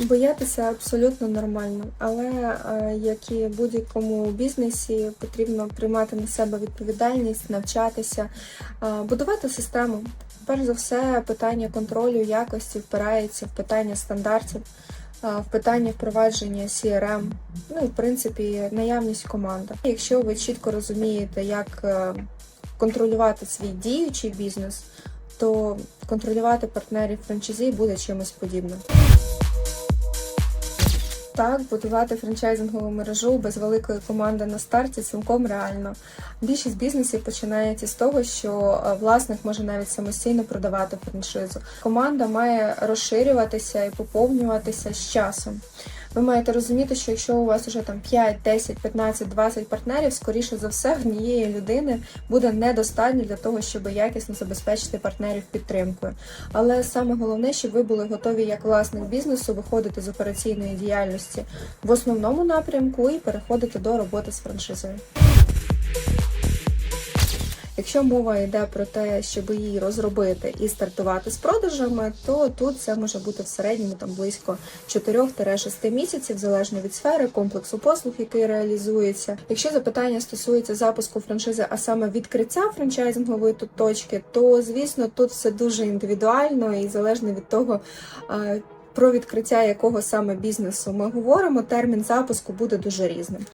Боятися абсолютно нормально, але е, як і будь-якому бізнесі, потрібно приймати на себе відповідальність, навчатися, е, будувати систему. Перш за все, питання контролю якості впирається в питання стандартів, е, в питання впровадження CRM, ну і в принципі наявність команди. Якщо ви чітко розумієте, як контролювати свій діючий бізнес, то контролювати партнерів франчайзі буде чимось подібним. Так, будувати франчайзингову мережу без великої команди на старті цілком реально. Більшість бізнесів починається з того, що е, власник може навіть самостійно продавати франшизу. Команда має розширюватися і поповнюватися з часом. Ви маєте розуміти, що якщо у вас вже там 5, 10, 15, 20 партнерів, скоріше за все, однієї людини буде недостатньо для того, щоб якісно забезпечити партнерів підтримкою. Але саме головне, щоб ви були готові як власник бізнесу виходити з операційної діяльності в основному напрямку і переходити до роботи з франшизою. Якщо мова йде про те, щоб її розробити і стартувати з продажами, то тут це може бути в середньому там близько 4-6 місяців, залежно від сфери, комплексу послуг, який реалізується. Якщо запитання стосується запуску франшизи, а саме відкриття франчайзингової тут точки, то звісно тут все дуже індивідуально і залежно від того. Про відкриття якого саме бізнесу ми говоримо, термін запуску буде дуже різним.